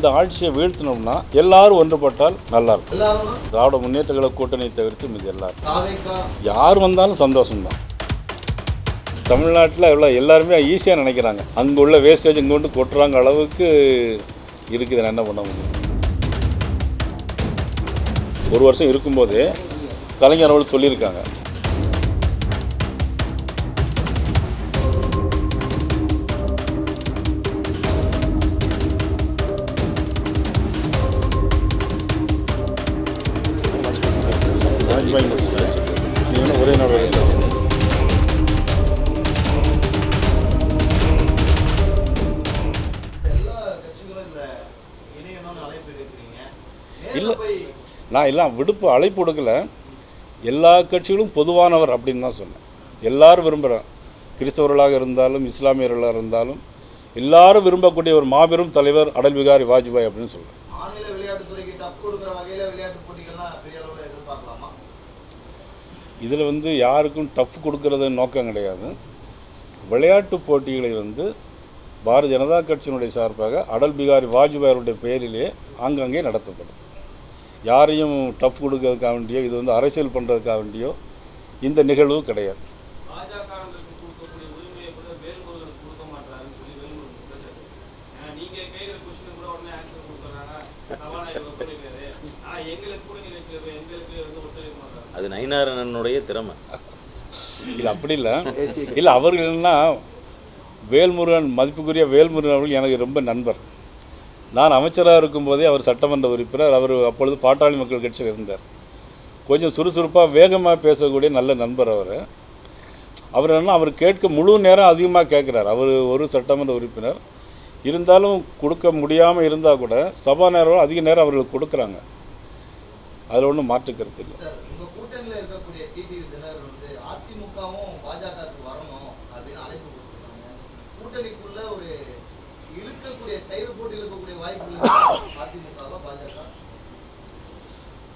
இந்த ஆட்சியை வீழ்த்தினோம்னா எல்லாரும் ஒன்றுபட்டால் நல்லா இருக்கும் திராவிட முன்னேற்ற கழக கூட்டணியை தவிர்த்து மீது எல்லாரும். யார் வந்தாலும் சந்தோஷம்தான். தமிழ்நாட்டில் எவ்வளோ எல்லாருமே ஈஸியாக நினைக்கிறாங்க. அங்கே உள்ள வேஸ்டேஜ் இங்கே கொண்டு கொட்டுறாங்க அளவுக்கு இருக்குது. நான் என்ன பண்ண முடியும்? ஒரு வருஷம் இருக்கும்போதே கலைஞர் அவர்கள் சொல்லியிருக்காங்க. ராஜ்பாய் மினிஸ்டர் நீ வேணா ஒரே நாள் வரைக்கும் இல்லை நான் எல்லாம் விடுப்பு அழைப்பு கொடுக்கல. எல்லா கட்சிகளும் பொதுவானவர் அப்படின்னு தான் சொன்னேன். எல்லாரும் விரும்புகிறேன் கிறிஸ்தவர்களாக இருந்தாலும் இஸ்லாமியர்களாக இருந்தாலும் எல்லாரும் விரும்பக்கூடிய ஒரு மாபெரும் தலைவர் அடல் பிகாரி வாஜ்பாய் அப்படின்னு சொல்கிறேன் இதில் வந்து யாருக்கும் டஃப் கொடுக்கறது நோக்கம் கிடையாது. விளையாட்டு போட்டிகளை வந்து பாரதிய ஜனதா கட்சியினுடைய சார்பாக அடல் பிகாரி வாஜ்பாய் அவருடைய பெயரிலே ஆங்காங்கே நடத்தப்படும். யாரையும் டஃப் கொடுக்கறதுக்காக வேண்டியோ இது வந்து அரசியல் பண்ணுறதுக்காக வேண்டியோ இந்த நிகழ்வு கிடையாது. பாஜகவினருக்கு கேட்குற கொஸ்டின் கூட உடனே ஆன்சர் அது நயினாரனனுடைய திறமை. இல்லை அப்படி இல்லை. இல்லை அவர்கள்னா வேல்முருகன் மதிப்புக்குரிய வேல்முருகன் அவர்கள் எனக்கு ரொம்ப நண்பர். நான் அமைச்சராக இருக்கும்போதே அவர் சட்டமன்ற உறுப்பினர். அவர் அப்பொழுது பாட்டாளி மக்கள் கட்சியில் இருந்தார். கொஞ்சம் சுறுசுறுப்பாக வேகமாக பேசக்கூடிய நல்ல நண்பர் அவர். அவர் என்ன அவர் கேட்க முழு நேரம் அதிகமாக கேட்குறார் அவர் ஒரு சட்டமன்ற உறுப்பினர். இருந்தாலும் கொடுக்க முடியாமல் இருந்தால் கூட சபாநாயகர் அதிக நேரம் அவர்களுக்கு கொடுக்குறாங்க. அதில் ஒன்றும் மாற்று கருத்து இல்லை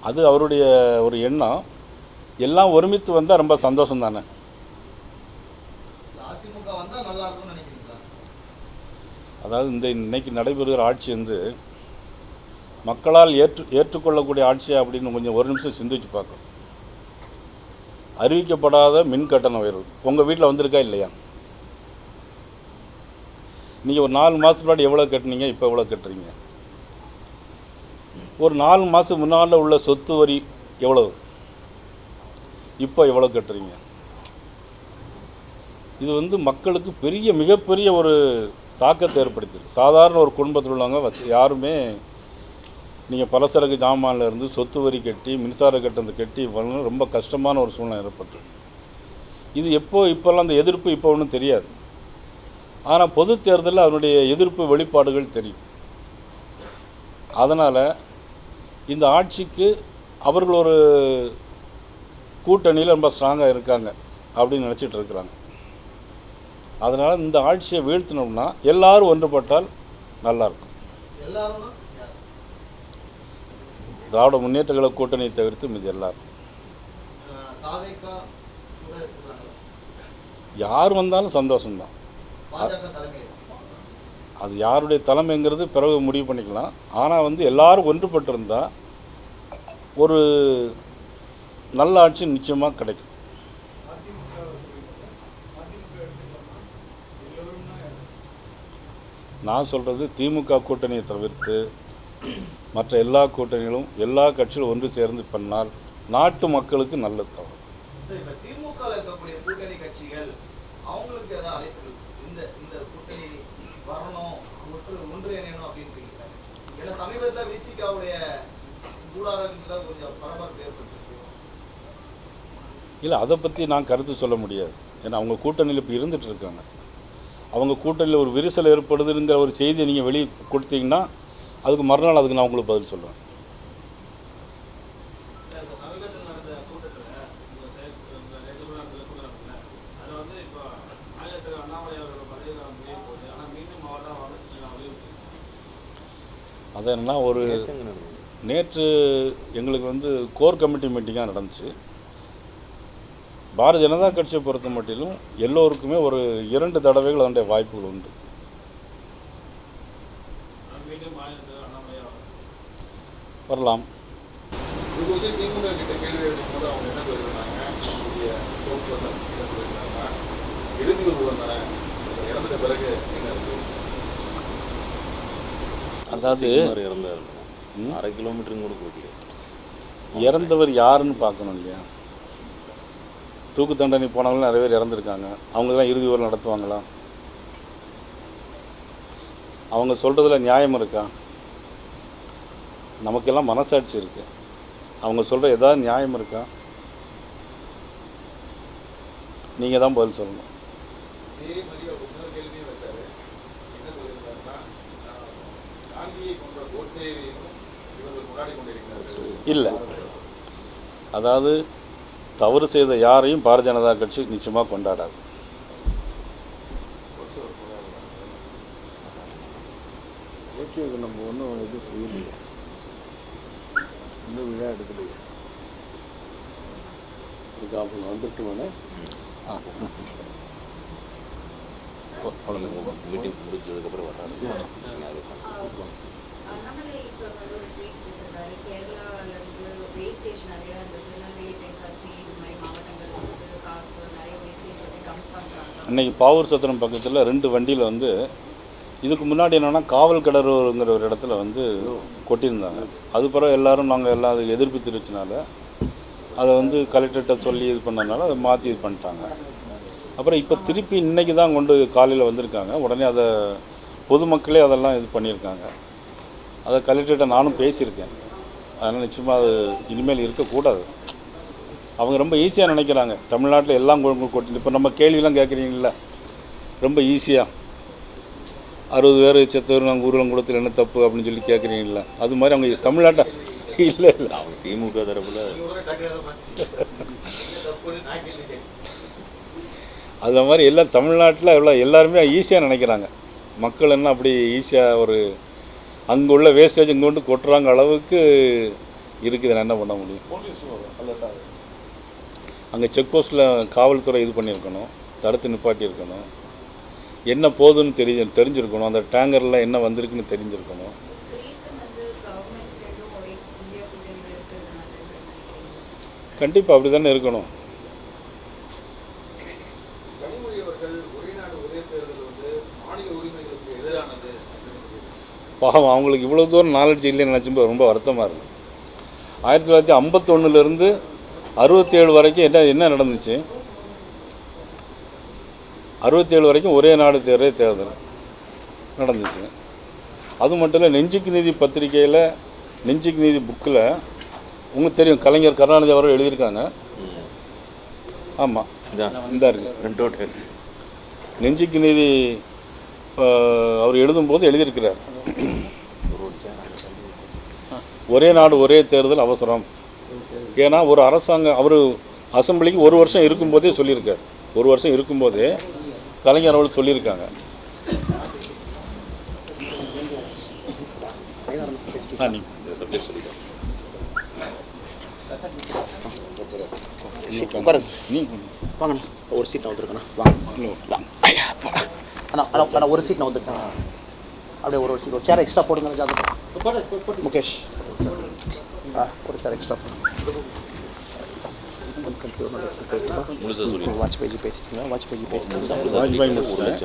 அது அவருடைய ஒரு எண்ணம். எல்லாம் ஒருமித்து வந்தால் ரொம்ப சந்தோஷம் தானே இல்ல அதிமுக வந்தா நல்லா இருக்கும்னு நினைக்கிறீங்களா அதாவது இந்த இன்னைக்கு நடைபெறுகிற ஆட்சி வந்து மக்களால் ஏற்று ஏற்றுக்கொள்ளக்கூடிய ஆட்சியா அப்படின்னு கொஞ்சம் ஒரு நிமிஷம் சிந்திச்சு பார்க்கும் அறிவிக்கப்படாத மின் கட்டண உயர்வு. உங்கள் வீட்டில் வந்திருக்கா இல்லையா? நீங்கள் ஒரு நாலு மாதத்துக்கு முன்னாடி எவ்வளோ கட்டுனீங்க இப்போ எவ்வளோ கட்டுறீங்க? ஒரு நாலு மாதம் முன்னால் உள்ள சொத்து வரி எவ்வளவு? இப்போ எவ்வளோ கட்டுறீங்க? இது வந்து மக்களுக்கு பெரிய மிகப்பெரிய ஒரு தாக்கத்தை ஏற்படுத்தியது சாதாரண ஒரு குடும்பத்தில் உள்ளவங்க வச யாருமே நீங்கள் பலசரக்கு ஜாமான்ல இருந்து சொத்து வரி கட்டி மின்சார கட்டணத்தை கட்டி வரணும் ரொம்ப கஷ்டமான ஒரு சூழ்நிலை ஏற்பட்டு இது எப்போ இப்போல்லாம் அந்த எதிர்ப்பு இப்போ ஒன்றும் தெரியாது. ஆனால் பொது தேர்தலில் அதனுடைய எதிர்ப்பு வெளிப்பாடுகள் தெரியும். அதனால் இந்த ஆட்சிக்கு அவர்கள் ஒரு கூட்டணியில் ரொம்ப ஸ்ட்ராங்காக இருக்காங்க அப்படின்னு நினச்சிட்டு இருக்கிறாங்க. அதனால் இந்த ஆட்சியை வீழ்த்தினோம்னா எல்லாரும் ஒன்றுபட்டால் நல்லாயிருக்கும். திராவிட முன்னேற்ற கழக கூட்டணியை தவிர்த்து மீது எல்லாரும். யார் வந்தாலும் சந்தோஷம்தான். அது யாருடைய தலைமைங்கிறது பிறகு முடிவு பண்ணிக்கலாம். ஆனால் வந்து எல்லாரும் ஒன்றுபட்டிருந்தா ஒரு நல்ல ஆட்சி நிச்சயமாக கிடைக்கும். நான் சொல்கிறது திமுக கூட்டணியை தவிர்த்து மற்ற எல்லா கூட்டணிகளும் எல்லா கட்சிகளும் ஒன்று சேர்ந்து பண்ணால் நாட்டு மக்களுக்கு நல்லது ஏற்பட்டிருக்கு. இல்லை அதை பற்றி நான் கருத்து சொல்ல முடியாது. ஏன்னா அவங்க கூட்டணியில் இப்போ இருந்துட்டு இருக்காங்க. அவங்க கூட்டணியில் ஒரு விரிசல் ஏற்படுதுங்கிற ஒரு செய்தியை நீங்கள் வெளியே கொடுத்தீங்கன்னா அதுக்கு மறுநாள் அதுக்கு நான் உங்களுக்கு பதில் சொல்லுவேன் அது என்னன்னா ஒரு. நேற்று எங்களுக்கு வந்து கோர் கமிட்டி மீட்டிங்காக நடந்துச்சு. பாரதிய ஜனதா கட்சியை பொறுத்த மட்டிலும் எல்லோருக்குமே ஒரு இரண்டு தடவைகள் அதனுடைய வாய்ப்புகள் உண்டு. வரலாம். அதாவது இறந்தார்? அரை கிலோமீட்டருங்க கூட இறந்தவர் யாருன்னு பார்க்கணும் இல்லையா? தூக்கு தண்டனை போனவங்களும் நிறைய பேர் இறந்துருக்காங்க. அவங்கெல்லாம் இறுதி ஊரில் நடத்துவாங்களா? அவங்க சொல்கிறதுல நியாயம் இருக்கா? நமக்கெல்லாம் மனசாட்சி இருக்கு. அவங்க சொல்கிற ஏதாவது நியாயம் இருக்கா? நீங்கள் தான் பதில் சொல்லணும். இல்லை. அதாவது தவறு செய்த யாரையும் பாரதிய ஜனதா கட்சி நிச்சயமாக கொண்டாடாது. நம்ம ஒன்றும் எதுவும் செய்யலையே. இன்னும் விழா எடுக்கலையே. இதுக்கு அவங்க வந்துட்டு வேணே. மீட்டிங் முடிஞ்சதுக்கப்புறம் வர்றாரு அண்ணாமலை சார் வந்து ஒரு ட்வீட் போட்டிருந்தாரு கேரளால இருந்து வேஸ்ட் ஸ்டேஷன் நிறைய இந்த திருநெல்வேலி தென்காசி இது மாதிரி மாவட்டங்கள் வந்து கார்பூர் நிறைய வேஸ்டேஜ் வந்து டம்ப் இன்றைக்கி பாவூர் சத்திரம் பக்கத்தில் ரெண்டு வண்டியில் வந்து இதுக்கு முன்னாடி என்னென்னா காவல் கடலூருங்கிற ஒரு இடத்துல வந்து கொட்டியிருந்தாங்க. அது பிறகு எல்லாரும் நாங்கள் எல்லாம் அதுக்கு எதிர்ப்பு தெரிவிச்சனால அதை வந்து கலெக்டர்கிட்ட சொல்லி இது பண்ணனால அதை மாற்றி இது பண்ணிட்டாங்க. அப்புறம் இப்போ திருப்பி இன்னைக்கு தான் கொண்டு காலையில் வந்திருக்காங்க. உடனே அதை பொதுமக்களே அதெல்லாம் இது பண்ணியிருக்காங்க. அதை கலெக்டர்கிட்ட நானும் பேசியிருக்கேன். அதனால் நிச்சயமாக அது இனிமேல் இருக்கக்கூடாது. அவங்க ரொம்ப ஈஸியாக நினைக்கிறாங்க. தமிழ்நாட்டில் எல்லாம் கொட்டி இப்போ நம்ம கேள்வியெல்லாம் கேட்குறீங்கள ரொம்ப ஈஸியாக அறுபது பேர் செத்தவர் நாங்கள் ஊர்வலம் என்ன தப்பு அப்படின்னு சொல்லி கேட்குறீங்களா அது மாதிரி அவங்க தமிழ்நாட்டை இல்லை இல்லை. அவங்க திமுக தரப்புல. அது மாதிரி எல்லாம் தமிழ்நாட்டில் எவ்வளோ எல்லாருமே ஈஸியாக நினைக்கிறாங்க. மக்கள் என்ன அப்படி ஈஸியாக ஒரு அங்கே உள்ள வேஸ்டேஜ் இங்கே கொண்டு கொட்டுறாங்க அளவுக்கு இருக்குது. நான் என்ன பண்ண முடியும்? அங்கே செக் போஸ்ட்டில் காவல்துறை இது பண்ணியிருக்கணும் தடுத்து நிப்பாட்டியிருக்கணும். என்ன போகுதுன்னு தெரிய தெரிஞ்சிருக்கணும். அந்த டேங்கரில் என்ன வந்திருக்குன்னு தெரிஞ்சிருக்கணும். கண்டிப்பாக அப்படி தானே இருக்கணும். பாவம் அவங்களுக்கு இவ்வளோ தூரம் நாலேஜ் இல்லைன்னு நினச்சும்போது ரொம்ப வருத்தமாக இருக்குது ஆயிரத்தி தொள்ளாயிரத்தி ஐம்பத்தொன்னுலேருந்து அறுபத்தேழு வரைக்கும் என்ன என்ன நடந்துச்சு? அறுபத்தேழு வரைக்கும் ஒரே நாடு தேர்தே தேர்தல் நடந்துச்சு. அது மட்டும் இல்லை நெஞ்சுக்கு நீதி பத்திரிக்கையில் நெஞ்சுக்கு நீதி புக்கில் உங்களுக்கு தெரியும் கலைஞர் கருணாநிதி அவர்கள் எழுதியிருக்காங்க. ஆமாம் இந்த. இருக்கு. நெஞ்சுக்கு நீதி அவர் எழுதும்போது எழுதியிருக்கிறார். ஒரே நாடு ஒரே தேர்தல் அவசரம். ஏன்னா ஒரு அரசாங்கம் அவர் அசெம்பிளிக்கு ஒரு வருஷம் இருக்கும்போதே சொல்லியிருக்கார். ஒரு வருஷம் இருக்கும்போதே கலைஞர் அவர்கள் சொல்லியிருக்காங்க. ஒரு சீட் நான் வந்துருக்கண்ணா. வாங்க. ஒரு சீட் நான் வந்துருக்கேன் அப்படியே ஒரு ஒரு சீட் ஒரு சேர் எக்ஸ்ட்ரா போடுங்க முகேஷ். ஒரு சேர் எக்ஸ்ட்ரா முழுசா சொல்லிட்டோம் வாஜ்பாய் பேசிட்டீங்களா வாஜ்பாய் பேசிட்டீங்களா வாஜ்பாய் ஒரு முடிச்சிட்டேன்.